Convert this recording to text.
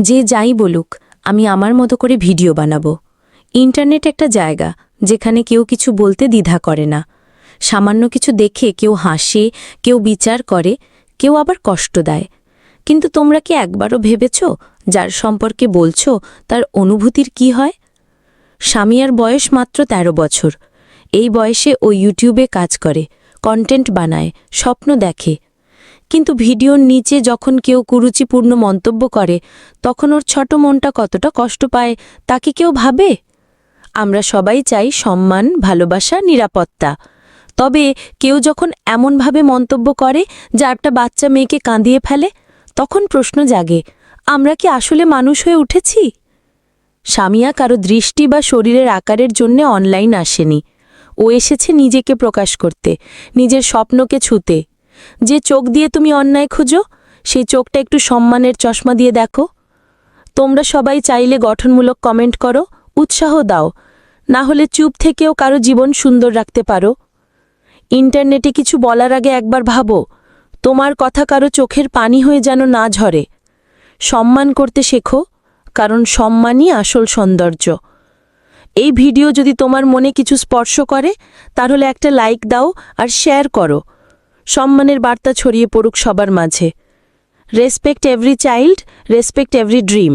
যে যাই বলুক, আমি আমার মতো করে ভিডিও বানাবো। ইন্টারনেট একটা জায়গা যেখানে কেউ কিছু বলতে দ্বিধা করে না। সামান্য কিছু দেখে কেউ হাসে, কেউ বিচার করে, কেউ আবার কষ্ট দেয়। কিন্তু তোমরা কি একবারও ভেবেছ, যার সম্পর্কে বলছো, তার অনুভূতির কি হয়? স্বামীয়ার বয়স মাত্র ১৩ বছর। এই বয়সে ও ইউটিউবে কাজ করে, কন্টেন্ট বানায়, স্বপ্ন দেখে কিন্তু ভিডিওর নিচে যখন কেউ কুরুচিপূর্ণ মন্তব্য করে, তখন ওর ছোট মনটা কতটা কষ্ট পায় তাকে কেউ ভাবে? আমরা সবাই চাই সম্মান, ভালোবাসা, নিরাপত্তা। তবে কেউ যখন এমনভাবে মন্তব্য করে, যা একটা বাচ্চা মেয়েকে কাঁদিয়ে ফেলে, তখন প্রশ্ন জাগে, আমরা কি আসলে মানুষ হয়ে উঠেছি? স্বামীয়া কারও দৃষ্টি বা শরীরের আকারের জন্য অনলাইন আসেনি। ও এসেছে নিজেকে প্রকাশ করতে, নিজের স্বপ্নকে ছুতে। যে চোখ দিয়ে তুমি অন্যায় খুঁজো, সেই চোখটা একটু সম্মানের চশমা দিয়ে দেখো। তোমরা সবাই চাইলে গঠনমূলক কমেন্ট করো, উৎসাহ দাও। না হলে চুপ থেকেও কারও জীবন সুন্দর রাখতে পারো। ইন্টারনেটে কিছু বলার আগে একবার ভাবো, তোমার কথা কারও চোখের পানি হয়ে যেন না ঝরে। সম্মান করতে শেখো, কারণ সম্মানই আসল সৌন্দর্য। এই ভিডিও যদি তোমার মনে কিছু স্পর্শ করে, তাহলে একটা লাইক দাও আর শেয়ার করো। সম্মানের বার্তা ছড়িয়ে পড়ুক সবার মাঝে। Respect every child respect every dream